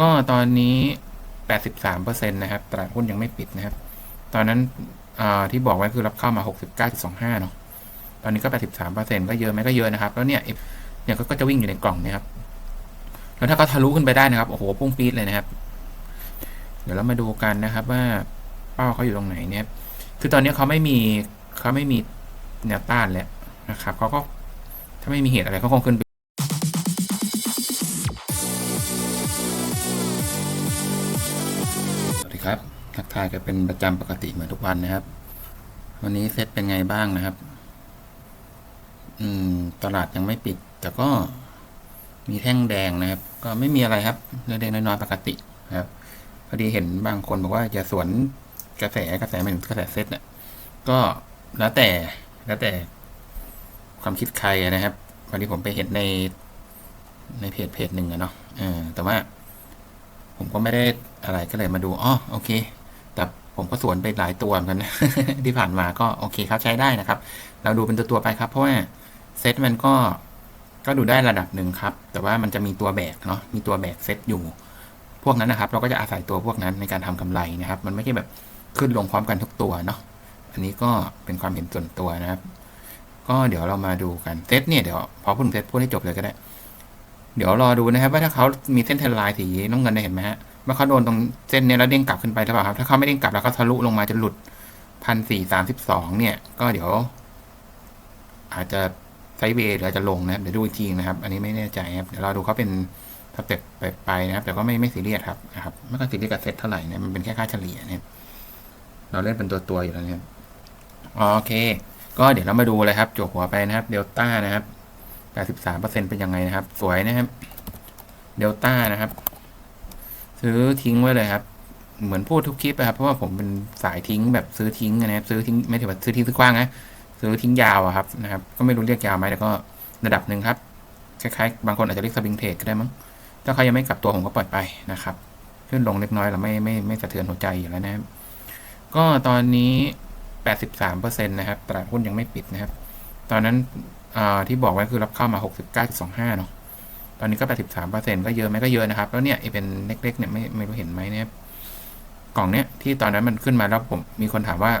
ก็ตอนนี้ 83%นะครับตลาดหุ้นยังไม่ปิดนะครับ ตอนนั้นที่บอกไว้คือรับเข้ามา 69.25 เนาะ ตอนนี้ก็ 83%ก็เยอะไหมก็เยอะนะครับ แล้วเนี่ยเนี่ยก็จะวิ่งอยู่ในกล่องนะครับ แล้วถ้าเขาทะลุขึ้นไปได้นะครับ โอ้โห พุ่งปี๊ดเลยนะครับ เดี๋ยวเรามาดูกันนะครับว่าเป้าเขาอยู่ตรงไหนเนี่ย คือตอนนี้เขาไม่มีเขาไม่มีแนวต้านแล้วนะครับเขาก็ถ้าไม่มีเหตุอะไรเขาคงขึ้น ครับทักทายกันเป็นประจำปกติเหมือนทุกวันนะครับ วันนี้เซตเป็นไงบ้างนะครับ อืม ตลาดยังไม่ปิด แต่ก็มีแท่งแดงนะครับ ก็ไม่มีอะไรครับเล็กๆน้อยๆปกตินะครับพอดีเห็นบางคนบอกว่าจะสวนกระแสกระแสหมายถึงกระแสเซตเนี่ยก็แล้วแต่แล้วแต่ความคิดใครนะครับ วันนี้ผมไปเห็นในในเพจเพจหนึ่งอะเนาะแต่ว่า ผมก็ไม่ได้อะไรก็เลยมาดูอ๋อโอเค แต่ผมก็สวนไปหลายตัวเหมือนกันนะที่ผ่านมาก็โอเคครับใช้ได้นะครับ เราดูเป็นตัวตัวๆไปครับ เพราะว่าเซตมันก็ก็ดูได้ระดับหนึ่งครับ แต่ว่ามันจะมีตัวแบกเนาะมีตัวแบกเซตอยู่ พวกนั้นนะครับ เราก็จะอาศัยตัวพวกนั้นในการทำกำไรนะครับ มันไม่ใช่แบบขึ้นลงพร้อมกันทุกตัวเนาะอันนี้ก็เป็นความเห็นส่วนตัวนะครับ ก็เดี๋ยวเรามาดูกันเซตเนี่ยเดี๋ยวพอพูดถึงเซตพูดให้จบเลยก็ได้ เดี๋ยวรอดูนะครับ ว่าถ้าเขามีเส้นเทนไลน์สีน้ำเงินเนี่ยเห็นไหมฮะว่าเขาโดนตรงเส้นนี้แล้วเด้งกลับขึ้นไปหรือเปล่าครับ ถ้าเขาไม่เด้งกลับแล้วเขาทะลุลงมาจะหลุดพันสี่สามสิบสองเนี่ย ก็เดี๋ยว อาจจะไซเวย์หรืออาจจะลงนะครับเดี๋ยวดูอีกทีนะครับ อันนี้ไม่แน่ใจครับเดี๋ยวเราดูเขาเป็นสเต็ปไปไปนะครับ แต่ก็ไม่ไม่ซีเรียสครับนะครับไม่ก็ซีเรียสกับเซตเท่าไหร่นะมันเป็นแค่ค่าเฉลี่ยเนี่ยเราเล่นเป็นตัวตัวอยู่แล้วเนะครับโอเค ก็เดี๋ยวเรามาดูเลยครับจบหัวไปนะครับเดลต้านะครับ 83%เป็นยังไงนะครับ สวยนะครับเดลต้านะครับ ซื้อทิ้งไว้เลยครับ เหมือนพูดทุกคลิปนะครับ เพราะว่าผมเป็นสายทิ้งแบบซื้อทิ้งนะครับ ซื้อทิ้งไม่ถือว่าซื้อทิ้งซื้อกว้างนะซื้อทิ้งยาวอะครับนะครับ ก็ไม่รู้เรียกยาวไหมแต่ก็ระดับหนึ่งครับ คล้ายๆ บางคนอาจจะเรียกสวิงเทรดก็ได้มั้ง ถ้าเขายังไม่กลับตัวผมก็ปล่อยไปนะครับ ขึ้นลงเล็กน้อยเราไม่ไม่ไม่สะเทือนหัวใจอยู่แล้วนะครับ ก็ตอนนี้ 83%นะครับ ตลาดหุ้นยังไม่ปิดนะครับ ตอนนั้น ที่บอกไว้คือรับเข้ามา 69.25 เนาะ ตอนนี้ก็ 83%ก็เยอะไหมก็เยอะนะครับ แล้วเนี่ยไอเป็นเล็กๆเนี่ยไม่ไม่รู้เห็นไหมเนี่ย กล่องเนี้ยที่ตอนนั้นมันขึ้นมาแล้วผมมีคนถามว่า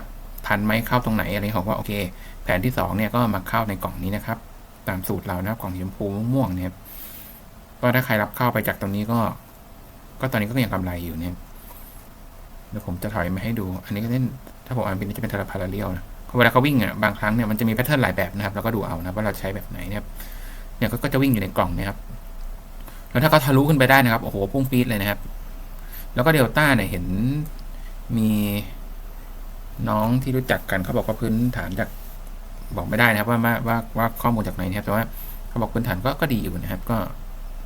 ทันไหมเข้าตรงไหนอะไรของว่าโอเค แผนที่สองเนี่ยก็มาเข้าในกล่องนี้นะครับ ตามสูตรเรานะครับกล่องชมพูม่วงๆเนี่ยก็ถ้าใครรับเข้าไปจากตรงนี้ก็ ก็ตอนนี้ก็ยังกำไรอยู่เนี่ย เดี๋ยวผมจะถอยมาให้ดู อันนี้ก็เล่นถ้าผมอ่านเป็นจะเป็นทาราพาราเรียลนะ เวลาเขาวิ่งอะบางครั้งเนี่ยมันจะมีแพทเทิร์นหลายแบบนะครับแล้วก็ดูเอานะว่าเราใช้แบบไหนเนี่ยเนี่ยก็จะวิ่งอยู่ในกล่องเนี่ยครับแล้วถ้าเขาทะลุขึ้นไปได้นะครับโอ้โหพุ่งปี๊ดเลยนะครับ แล้วก็เดลต้าเนี่ยเห็นมีน้องที่รู้จักกันเขาบอกว่าพื้นฐานจากบอกไม่ได้นะครับว่าว่าว่าว่าข้อมูลจากไหนนะครับแต่ว่าเขาบอกพื้นฐานก็ก็ดีอยู่นะครับ ก็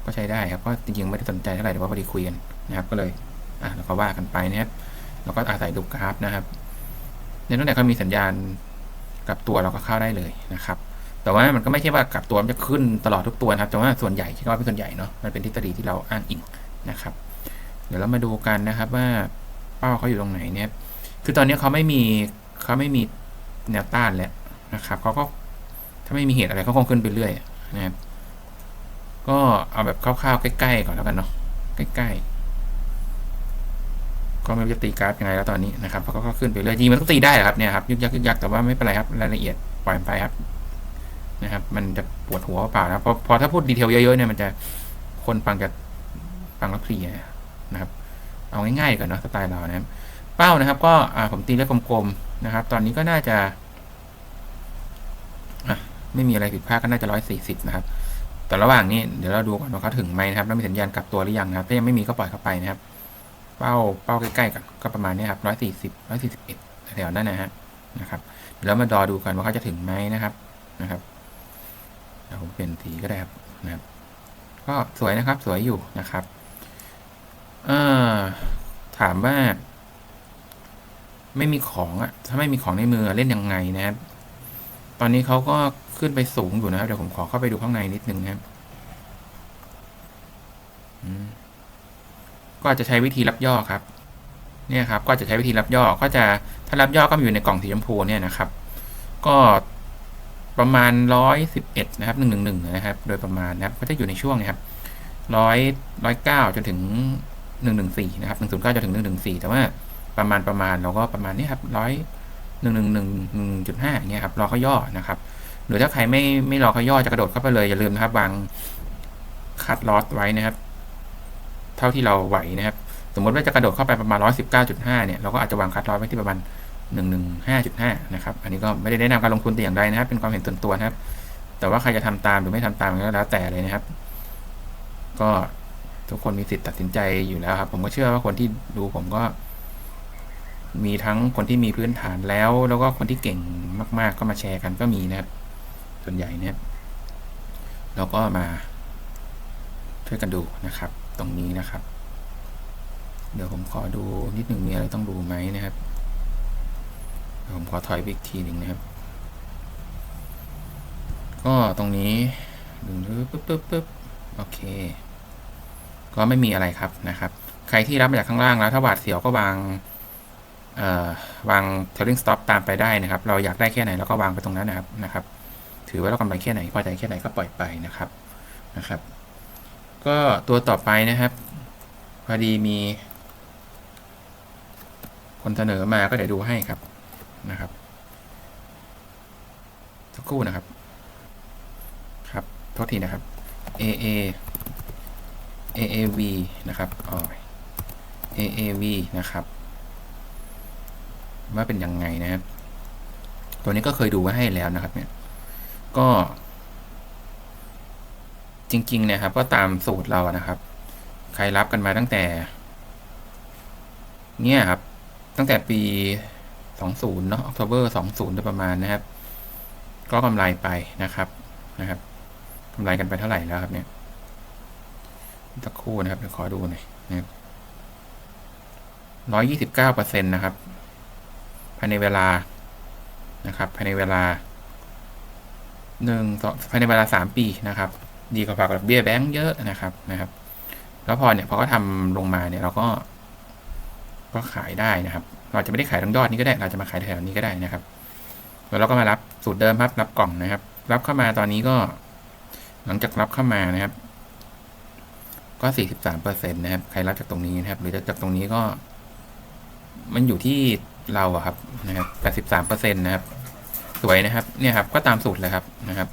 ก็ใช้ได้ครับก็จริงๆไม่ได้สนใจเท่าไหร่แต่ว่าพอดีคุยกันนะครับ ก็เลยอะเราก็ว่ากันไปนะครับเราก็อาศัยดูกราฟนะครับ ในตั้งแต่เขามีสัญญาณกลับตัวเราก็เข้าได้เลยนะครับ แต่ว่ามันก็ไม่ใช่ว่ากลับตัวมันจะขึ้นตลอดทุกตัวนะครับ แต่ว่าส่วนใหญ่คิดว่าเป็นส่วนใหญ่เนาะ มันเป็นทฤษฎีที่เราอ้างอิงนะครับ เดี๋ยวเรามาดูกันนะครับว่าเป้าเขาอยู่ตรงไหนเนี่ย คือตอนนี้เขาไม่มีเขาไม่มีแนวต้านแล้วนะครับเขาก็ถ้าไม่มีเหตุอะไรเขาคงขึ้นไปเรื่อยนะครับ ก็เอาแบบคร่าวๆใกล้ๆก่อนแล้วกันเนาะ ใกล้ๆ ก็ไม่รู้จะตีกราฟยังไงแล้วตอนนี้นะครับเพราะก็ขึ้นไปเรื่อยจริงมันก็ตีได้แหละครับเนี่ยครับยึกยักยึกยักแต่ว่าไม่เป็นไรครับรายละเอียดปล่อยไปครับนะครับ มันจะปวดหัวเปล่านะเพราะพอถ้าพูดดีเทลเยอะๆเนี่ยมันจะคนฟังจะฟังแล้วเพลียนะครับ เอาง่ายๆก่อนเนาะสไตล์เรานะครับ เป้านะครับ ก็อ่าผมตีเลขกลมๆนะครับ ตอนนี้ก็น่าจะอะไม่มีอะไรผิดพลาดก็น่าจะร้อยสี่สิบนะครับ แต่ระหว่างนี้เดี๋ยวเราดูก่อนว่าเขาถึงไหมนะครับ แล้วมีสัญญาณกลับตัวหรือยังนะครับ ถ้ายังไม่มีก็ปล่อยเข้าไปนะครับ เป้าเป้าใกล้ๆกันก็ประมาณนี้ครับร้อยสี่สิบร้อยสี่สิบเอ็ดแถวนั้นนะฮะนะครับเดี๋ยวมาดอดูกันว่าเขาจะถึงไหมนะครับนะครับเดี๋ยวผมเปลี่ยนสีก็ได้ครับนะครับ ก็สวยนะครับสวยอยู่นะครับเออถามว่า ไม่มีของอะถ้าไม่มีของในมือเล่นยังไงนะครับ ตอนนี้เขาก็ขึ้นไปสูงอยู่นะครับเดี๋ยวผมขอเข้าไปดูข้างในนิดนึงนะครับอืม ก็จะใช้วิธีรับย่อครับเนี่ยครับก็จะใช้วิธีรับย่อก็จะถ้ารับย่อก็อยู่ในกล่องสีชมพูเนี่ยนะครับ ก็ประมาณร้อยสิบเอ็ดนะครับหนึ่งหนึ่งหนึ่งนะครับ โดยประมาณนะครับ ก็จะอยู่ในช่วงนะครับร้อยร้อยเก้าจนถึงหนึ่งหนึ่งสี่นะครับหนึ่งศูนย์เก้าจนถึงหนึ่งหนึ่งสี่แต่ว่าประมาณประมาณเราก็ประมาณนี้ครับร้อยหนึ่งหนึ่งหนึ่งหนึ่งจุดห้าเงี้ยครับ รอเขาย่อนะครับ หรือถ้าใครไม่ไม่รอเขาย่อจะกระโดดเข้าไปเลยอย่าลืมนะครับวางคัดลอสไว้นะครับ ท่าที่เราไหวนะครับ สมมติว่าจะกระโดดเข้าไปประมาณร้อยสิบเก้าจุดห้าเนี่ย เราก็อาจจะวางคัดลอสไว้ที่ประมาณหนึ่งหนึ่งห้าจุดห้านะครับ อันนี้ก็ไม่ได้แนะนำการลงทุนแต่อย่างใดนะครับ เป็นความเห็นส่วนตัวนะครับ แต่ว่าใครจะทำตามหรือไม่ทำตามก็แล้วแต่เลยนะครับ ก็ทุกคนมีสิทธิ์ตัดสินใจอยู่แล้วครับ ผมก็เชื่อว่าคนที่ดูผมก็ มีทั้งคนที่มีพื้นฐานแล้ว แล้วก็คนที่เก่งมาก ๆ ก็มาแชร์กันก็มีนะครับ ส่วนใหญ่เนี่ยเราก็มาช่วยกันดูนะครับ ตรงนี้นะครับ เดี๋ยวผมขอดูนิดหนึ่งมีอะไรต้องดูไหมนะครับผมขอถอยไปอีกทีหนึ่งนะครับ ก็ตรงนี้ดึงปึ๊บปึ๊บปึ๊บโอเค ก็ไม่มีอะไรครับนะครับ ใครที่รับมาจากข้างล่างแล้ว ถ้าหวาดเสียวก็วางเอ่อวาง trailing stop ตามไปได้นะครับ เราอยากได้แค่ไหนเราก็วางไปตรงนั้นนะครับนะครับ ถือว่าเรากำไรแค่ไหนพอใจแค่ไหนก็ปล่อยไปนะครับนะครับ ก็ตัวต่อไปนะครับ พอดีมี คนเสนอมาก็เดี๋ยวดูให้ครับนะครับสักครู่นะครับ ครับโทษทีนะครับ AA AAV นะครับอ๋อ AAV นะครับว่าเป็นยังไงนะครับ ตัวนี้ก็เคยดูไว้ให้แล้วนะครับเนี่ย ก็ จริงๆเนี่ยครับ ก็ตามสูตรเรานะครับ ใครรับกันมาตั้งแต่ เนี่ยครับ ตั้งแต่ปี 20 เนาะ October 20โดยประมาณนะครับ ก็กำไรไปนะครับนะครับกำไรกันไปเท่าไหร่แล้วครับเนี่ยตะครู่นะครับเดี๋ยวขอดูหน่อยนะครับร้อยยี่สิบเก้าเปอร์เซ็นต์นะครับ ภายในเวลานะครับ ภายในเวลาหนึ่งสองภายในเวลาสามปีนะครับ ดีกว่าฝากดอกเบี้ยแบงก์เยอะนะครับนะครับ แล้วพอเนี่ยพอก็ทำลงมาเนี่ยเราก็ก็ขายได้นะครับ เราจะไม่ได้ขายทั้งยอดนี้ก็ได้ เราจะมาขายแถวนี้ก็ได้นะครับ แล้วเราก็มารับสูตรเดิมครับ รับกล่องนะครับ รับเข้ามาตอนนี้ก็ หลังจากรับเข้ามานะครับ ก็สี่สิบสามเปอร์เซ็นต์นะครับ ใครรับจากตรงนี้นะครับ หรือจากตรงนี้ก็ มันอยู่ที่เราอะครับนะครับแปดสิบสามเปอร์เซ็นต์นะครับ สวยนะครับ เนี่ยครับ ก็ตามสูตรเลยครับนะครับ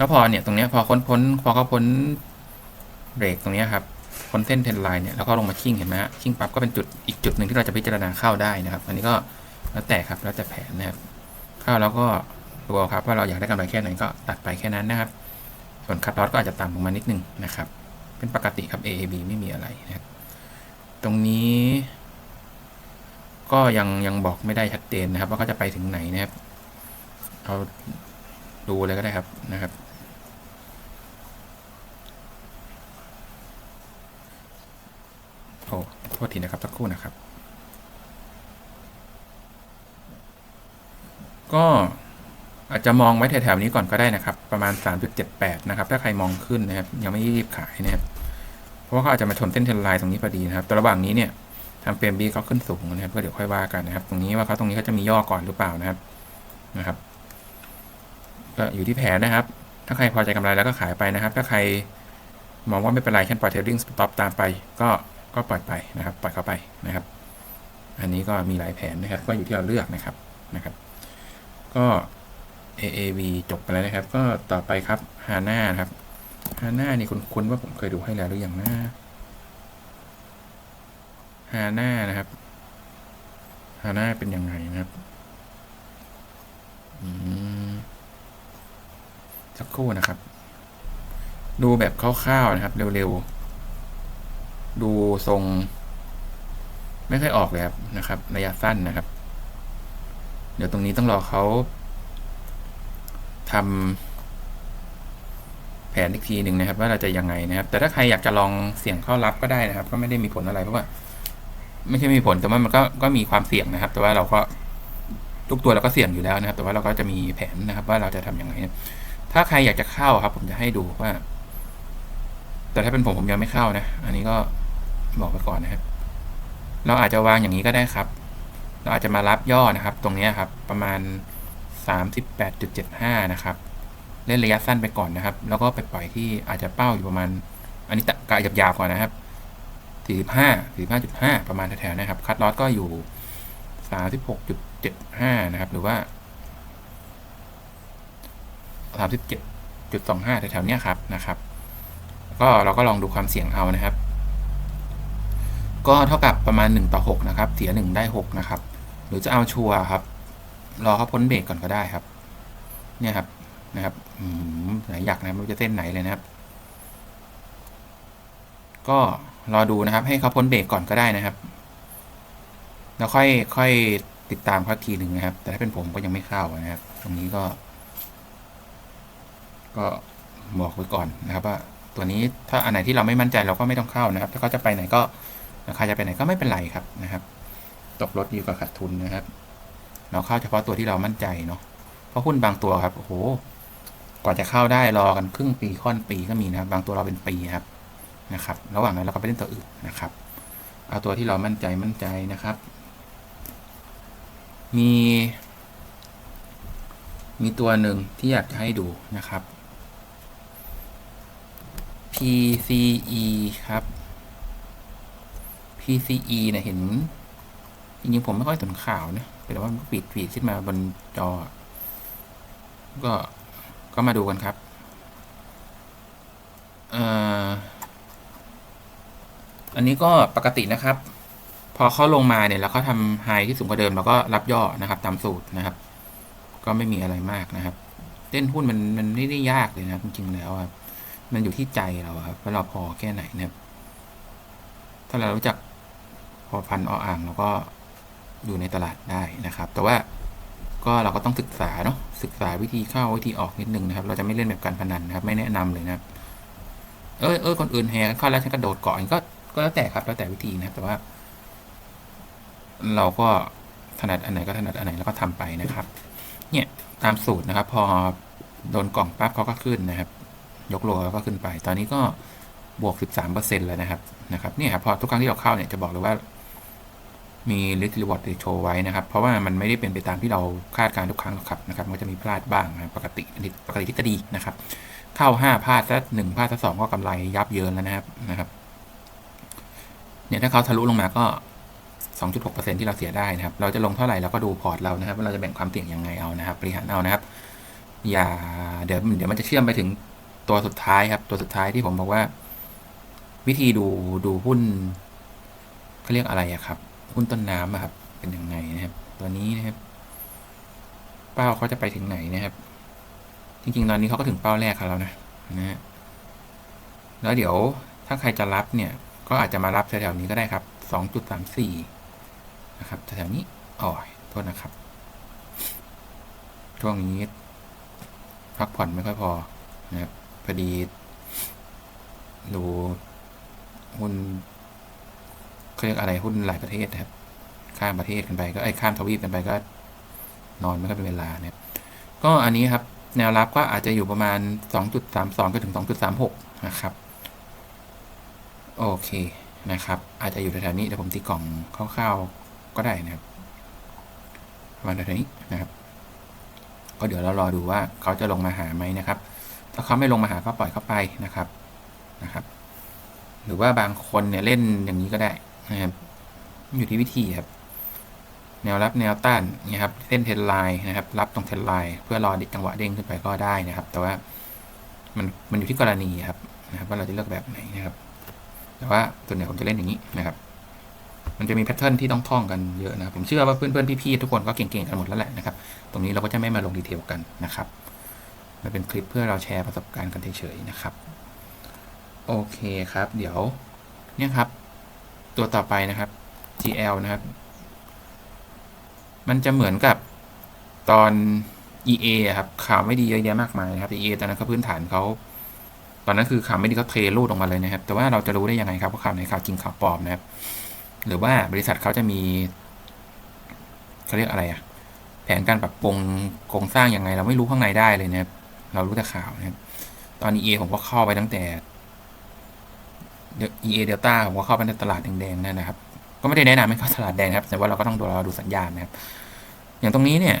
แล้วพอเนี่ยตรงเนี้ยพอค้นพ้นพอเขาพ้นเบรกตรงเนี้ยครับพ้นเส้นเทรนไลน์เนี่ยแล้วก็ลงมาชิ่งเห็นไหมฮะชิ่งปั๊บก็เป็นจุดอีกจุดหนึ่งที่เราจะพิจารณาเข้าได้นะครับ อันนี้ก็แล้วแต่ครับแล้วแต่แผนนะครับเข้าแล้วก็ดูเอาครับว่าเราอยากได้กำไรแค่ไหนก็ตัดไปแค่นั้นนะครับ ส่วนคัตลอสก็อาจจะต่ำลงมานิดนึงนะครับ เป็นปกติครับ AAB ไม่มีอะไรนะครับตรงนี้ ก็ยังยังบอกไม่ได้ชัดเจนนะครับ ว่าเขาจะไปถึงไหนนะครับเอาดูเลยก็ได้ครับนะครับ โอ้โทษทีนะครับสักครู่นะครับ ก็อาจจะมองไว้แถวๆนี้ก่อนก็ได้นะครับ ประมาณ 3.78 นะครับ ถ้าใครมองขึ้นนะครับ ยังไม่รีบขายนะครับ เพราะว่าเขาอาจจะมาชนเส้นเทรนไลน์ตรงนี้พอดีนะครับ แต่ระหว่างนี้เนี่ยทางเฟรมบีเขาขึ้นสูงนะครับ ก็เดี๋ยวค่อยว่ากันนะครับ ตรงนี้ว่าเขาตรงนี้เขาจะมีย่อก่อนหรือเปล่านะครับ นะครับ ก็อยู่ที่แผนนะครับ ถ้าใครพอใจกำไรแล้วก็ขายไปนะครับ ถ้าใครมองว่าไม่เป็นไรแค่ปล่อยเทรดดิ้งสต็อปตามไป ก็ ก็ปล่อยไปนะครับ ปล่อยเข้าไปนะครับ อันนี้ก็มีหลายแผนนะครับ ก็อยู่ที่เราเลือกนะครับนะครับ ก็ AAV จบไปแล้วนะครับ ก็ต่อไปครับ HANA นะครับ HANA นี่คุณคุณว่าผมเคยดูให้แล้วหรือยังนะ HANA นะครับ HANA เป็นยังไงนะครับอืมสักครู่นะครับ ดูแบบคร่าวๆนะครับ เร็วๆ ดูทรง ไม่ค่อยออกเลยครับนะครับ ระยะสั้นนะครับ เดี๋ยวตรงนี้ต้องรอเขาทำแผนอีกทีหนึ่งนะครับ ว่าเราจะยังไงนะครับ แต่ถ้าใครอยากจะลองเสี่ยงเข้ารับก็ได้นะครับ ก็ไม่ได้มีผลอะไรเพราะว่า ไม่ใช่มีผลแต่ว่ามันก็ก็มีความเสี่ยงนะครับ แต่ว่าเราก็ทุกตัวเราก็เสี่ยงอยู่แล้วนะครับ แต่ว่าเราก็จะมีแผนนะครับ ว่าเราจะทํำยังไงถ้าใครอยากจะเข้าครับ ผมจะให้ดูว่า แต่ถ้าเป็นผมผมยังไม่เข้านะ อันนี้ก็ บอกไปก่อนนะครับ เราอาจจะวางอย่างนี้ก็ได้ครับ เราอาจจะมารับย่อนะครับ ตรงนี้ครับ ประมาณ 38.75 นะครับ เล่นระยะสั้นไปก่อนนะครับ แล้วก็ไปปล่อยที่อาจจะเป้าอยู่ประมาณ อันนี้กะหยาบๆก่อนนะครับสี่สิบห้าสี่ห้าจุดห้าประมาณแถวๆนะครับ คัดลอสก็อยู่สามสิบหกจุดเจ็ดห้านะครับ หรือว่าสามสิบเจ็ดจุดสองห้าแถวๆเนี้ยครับนะครับ ก็เราก็ลองดูความเสี่ยงเอานะครับ ก็เท่ากับประมาณหนึ่งต่อหกนะครับ เสียหนึ่งได้หกนะครับ หรือจะเอาชัวร์ครับ รอเขาพ้นเบรกก่อนก็ได้ครับ เนี่ยครับนะครับอืมไหนอยากนะครับไม่รู้จะเส้นไหนเลยนะครับ ก็รอดูนะครับ ให้เขาพ้นเบรกก่อนก็ได้นะครับ แล้วค่อยค่อยติดตามเขาทีหนึ่งนะครับ แต่ถ้าเป็นผมก็ยังไม่เข้านะครับ ตรงนี้ก็ ก็บอกไว้ก่อนนะครับ ว่าตัวนี้ถ้าอันไหนที่เราไม่มั่นใจเราก็ไม่ต้องเข้านะครับ ถ้าเขาจะไปไหนก็ ใครจะไปไหนก็ไม่เป็นไรครับนะครับ ตกรถดีกว่าขาดทุนนะครับ เราเข้าเฉพาะตัวที่เรามั่นใจเนาะเพราะหุ้นบางตัวครับโอ้โหกว่าจะเข้าได้รอกันครึ่งปีค่อนปีก็มีนะบบางตัวเราเป็นปีครับนะครับ ระหว่างนั้นเราก็ไปเล่นตัวอื่นนะครับ เอาตัวที่เรามั่นใจมั่นใจนะครับ มี มีตัวหนึ่งที่อยากจะให้ดูนะครับ PCE ครับ PCE เนี่ยเห็น จริงๆ ผมไม่ค่อยสนข่าวนะแต่ว่ามันปิดฟีดขึ้นมาบนจอ ก็ก็มาดูกันครับ อันนี้ก็ปกตินะครับ พอเขาลงมาเนี่ยแล้วเขาทำไฮที่สูงกว่าเดิมเราก็รับย่อนะครับ ตามสูตรนะครับ ก็ไม่มีอะไรมากนะครับเต้นหุ้นมันมันไม่ได้ยากเลยนะครับจริงๆแล้วครับมันอยู่ที่ใจเราครับว่าเราพอแค่ไหนนะครับ ถ้าเรารู้จัก พอพันออ่างเราก็อยู่ในตลาดได้นะครับ แต่ว่าก็เราก็ต้องศึกษาเนาะศึกษาวิธีเข้าวิธีออกนิดนึงนะครับ เราจะไม่เล่นแบบการพนันนะครับ ไม่แนะนำเลยนะครับ เออเออคนอื่นแฮกันเข้าแล้วฉันกระโดดเกาะก็ก็แล้วแต่ครับ แล้วแต่วิธีนะครับ แต่ว่า เราก็ถนัดอันไหนก็ถนัดอันไหนแล้วก็ทำไปนะครับ เนี่ยตามสูตรนะครับ พอโดนกล่องปั๊บเขาก็ขึ้นนะครับ ยกโลแล้วก็ขึ้นไป ตอนนี้ก็บวก 13%แล้วนะครับนะครับเนี่ยครับพอทุกครั้งที่เราเข้าเนี่ยจะบอกเลยว่า มี risk reward ratio ไว้นะครับ เพราะว่ามันไม่ได้เป็นไปตามที่เราคาดการณ์ทุกครั้งหรอกครับนะครับ มันก็จะมีพลาดบ้างนะปกติปกติที่จะดีนะครับ เข้า 5 พลาดสักหนึ่งพลาดสักสองก็กำไรยับเยินแล้วนะครับนะครับ เนี่ยถ้าเขาทะลุลงมาก็ 2.6%ที่เราเสียได้นะครับ เราจะลงเท่าไหร่เราก็ดูพอร์ตเรานะครับว่าเราจะแบ่งความเสี่ยงยังไงเอานะครับ บริหารเอานะครับ อย่าเดี๋ยวเดี๋ยวมันจะเชื่อมไปถึงตัวสุดท้ายครับ ตัวสุดท้ายที่ผมบอกว่า วิธีดูดูหุ้นเขาเรียกอะไรอะครับ หุ้นต้นน้ำครับ เป็นยังไงนะครับ ตัวนี้นะครับ เป้าเขาจะไปถึงไหนนะครับ จริงๆ ตอนนี้เขาก็ถึงเป้าแรกแล้วนะนะฮะแล้วเดี๋ยวถ้าใครจะรับเนี่ย ก็อาจจะมารับแถวๆนี้ก็ได้ครับสองจุดสามสี่นะครับแถวๆนี้อ๋อโทษนะครับ ช่วงนี้ พักผ่อนไม่ค่อยพอนะครับพอดีดูหุ้น เขาเรียกอะไรหุ้นหลายประเทศนะครับ ข้ามประเทศกันไปก็ไอ้ข้ามทวีปกันไปก็ นอนไม่ค่อยเป็นเวลาเนี่ยก็อันนี้ครับแนวรับก็อาจจะอยู่ประมาณ 2.32ก็ถึง 2.36 นะครับ โอเคนะครับ อาจจะอยู่แถวๆนี้เดี๋ยวผมตีกล่องคร่าวๆก็ได้นะครับประมาณแถวๆนี้นะครับ ก็เดี๋ยวเรารอดูว่าเขาจะลงมาหาไหมนะครับ ถ้าเขาไม่ลงมาหาก็ปล่อยเขาไปนะครับนะครับ หรือว่าบางคนเนี่ยเล่นอย่างนี้ก็ได้ นะครับอยู่ที่วิธีครับ แนวรับแนวต้านนี่ครับ เส้นเทรนไลน์นะครับ รับตรงเทรนไลน์เพื่อรอจังหวะเด้งขึ้นไปก็ได้นะครับ แต่ว่ามันมันอยู่ที่กรณีครับนะครับ ว่าเราจะเลือกแบบไหนนะครับ แต่ว่าส่วนใหญ่ผมจะเล่นอย่างนี้นะครับ มันจะมีแพทเทิร์นที่ต้องท่องกันเยอะนะครับ ผมเชื่อว่าเพื่อนๆพี่ๆทุกคนก็เก่งๆกันหมดแล้วแหละนะครับ ตรงนี้เราก็จะไม่มาลงดีเทลกันนะครับมันเป็นคลิปเพื่อเราแชร์ประสบการณ์กันเฉยๆนะครับ โอเคครับ เดี๋ยวเนี่ยครับ ตัวต่อไปนะครับ GL นะครับ มันจะเหมือนกับตอน EA ครับข่าวไม่ดีเยอะแยะมากมายนะครับ EA ตอนนั้นเขาพื้นฐานเขาตอนนั้นคือข่าวไม่ดีเขาเทรูดออกมาเลยนะครับ แต่ว่าเราจะรู้ได้ยังไงครับว่าข่าวไหนข่าวจริงข่าวปลอมนะครับ หรือว่าบริษัทเขาจะมีเขาเรียกอะไรอะแผนการปรับปรุงโครงสร้างยังไง เราไม่รู้ข้างในได้เลยนะครับ เรารู้แต่ข่าวนะครับ ตอนนี้ EA ผมก็เข้าไปตั้งแต่ EA Delta ผมก็เข้าไปในตลาดแดงๆนั่นนะครับ ก็ไม่ได้แนะนำให้เข้าตลาดแดงครับ แต่ว่าเราก็ต้องดูเราดูสัญญาณนะครับ อย่างตรงนี้เนี่ย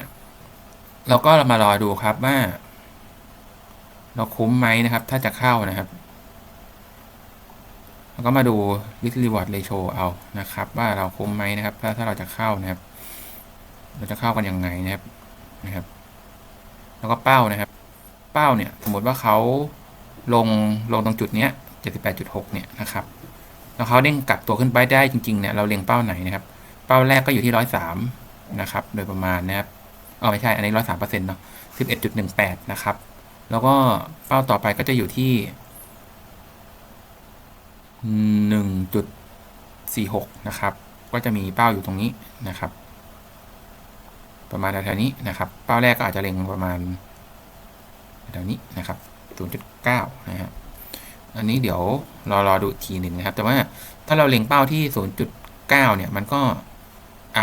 เราก็มารอดูครับว่า เราคุ้มไหมนะครับ ถ้าจะเข้านะครับแล้วก็มาดู risk reward ratio เอานะครับ ว่าเราคุ้มไหมนะครับ ถ้าถ้าเราจะเข้านะครับ เราจะเข้ากันยังไงนะครับนะครับ แล้วก็เป้านะครับ เป้าเนี่ย สมมติว่าเขาลงลงตรงจุดเนี้ย 78.6 เนี่ยนะครับ แล้วเขาเด้งกลับตัวขึ้นไปได้จริงๆ เนี่ย เราเล็งเป้าไหนนะครับ เป้าแรกก็อยู่ที่ 103 นะครับ โดยประมาณนะครับอ๋อไม่ใช่ อันนี้ 103เปอร์เซ็นต์เนาะ11.18 นะครับ แล้วก็เป้าต่อไปก็จะอยู่ที่ 1.46 นะครับ ก็จะมีเป้าอยู่ตรงนี้นะครับ ประมาณแถวนี้นะครับ เป้าแรกก็อาจจะเล็งประมาณแถวนี้นะครับ 0.9 นะฮะ อันนี้เดี๋ยวรอรอดูทีหนึ่งนะครับ แต่ว่าถ้าเราเล็งเป้าที่ 0.9 เนี่ย มันก็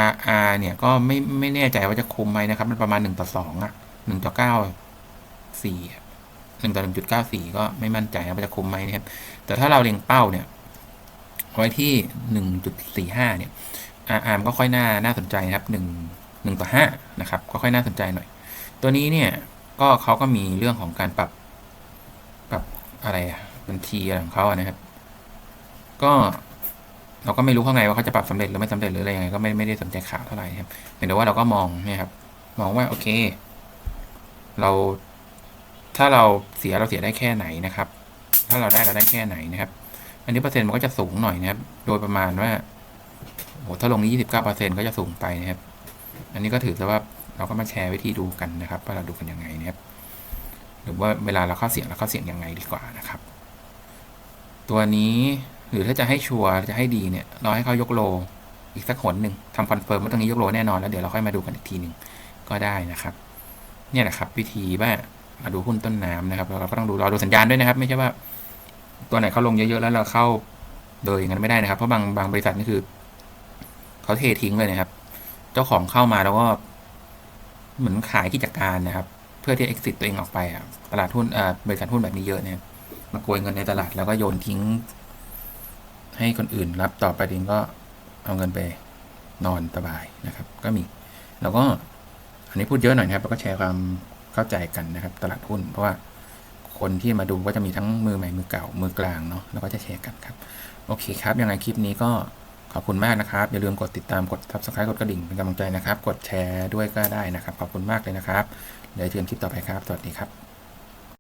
RR เนี่ย ก็ไม่ไม่แน่ใจว่าจะคุมไหมนะครับ มันประมาณ 1 ต่อ2อะ1ต่อ9 4 1ต่อ1.94 ก็ไม่มั่นใจว่าจะคุมไหมนะครับ แต่ถ้าเราเล็งเป้าเนี่ย ไว้ที่ 1.45 เนี่ย RR ก็ค่อยน่าน่าสนใจนะครับ 1 1ต่อ5นะครับ ก็ค่อยน่าสนใจหน่อย ตัวนี้เนี่ย ก็เขาก็มีเรื่องของการปรับ ปรับอะไรอะ บัญชีอะไรของเขาอะนะครับ ก็เราก็ไม่รู้ข้างในว่าเขาจะปรับสำเร็จหรือไม่สำเร็จหรืออะไรยังไงก็ไม่ไม่ได้สนใจข่าวเท่าไหร่นะครับเพียงแต่ว่าเราก็มองเนี่ยครับ มองว่าโอเค เราถ้าเราเสียเราเสียได้แค่ไหนนะครับ ถ้าเราได้เราได้แค่ไหนนะครับ อันนี้เปอร์เซ็นต์มันก็จะสูงหน่อยนะครับ โดยประมาณว่าโหถ้าลงนี้ยี่สิบเก้าเปอร์เซ็นต์ก็จะสูงไปนะครับ อันนี้ก็ถือว่าเราก็มาแชร์วิธีดูกันนะครับ ว่าเราดูกันยังไงนะครับ หรือว่าเวลาเราเข้าเสียงเราเข้าเสียงยังไงดีกว่านะครับ ตัวนี้หรือถ้าจะให้ชัวร์จะให้ดีเนี่ย เราให้เขายกโล อีกสักหนหนึ่งทำคอนเฟิร์มว่าตรงนี้ยกโลแน่นอนแล้วเดี๋ยวเราค่อยมาดูกันอีกทีหนึ่งก็ได้นะครับ เนี่ยแหละครับวิธีว่ามาดูหุ้นต้นน้ำนะครับเราก็ต้องดูรอดูสัญญาณด้วยนะครับ ไม่ใช่ว่า ตัวไหนเขาลงเยอะๆแล้วเราเข้าโดยอย่างนั้นไม่ได้นะครับเพราะบางบางบริษัทนี่คือเขาเททิ้งเลยนะครับ เจ้าของเข้ามาแล้วก็ เหมือนขายกิจการนะครับ เพื่อที่ exit ตัวเองออกไปอะตลาดหุ้นอ่าบริษัทหุ้นแบบนี้เยอะนะครับ มาโกยเงินในตลาด แล้วก็โยนทิ้ง ให้คนอื่นรับต่อไปเองก็เอาเงินไปนอนสบายนะครับ ก็มี แล้วก็อันนี้พูดเยอะหน่อยนะครับ แล้วก็แชร์ความเข้าใจกันนะครับ ตลาดหุ้น เพราะว่าคนที่มาดูก็จะมีทั้งมือใหม่มือเก่ามือกลางเนาะแล้วก็จะแชร์กันครับ โอเคครับ ยังไงคลิปนี้ก็ขอบคุณมากนะครับ อย่าลืมกดติดตามกด subscribe กดกระดิ่งเป็นกำลังใจนะครับ กดแชร์ด้วยก็ได้นะครับ ขอบคุณมากเลยนะครับเดี๋ยวเจอกันคลิปต่อไปครับ สวัสดีครับ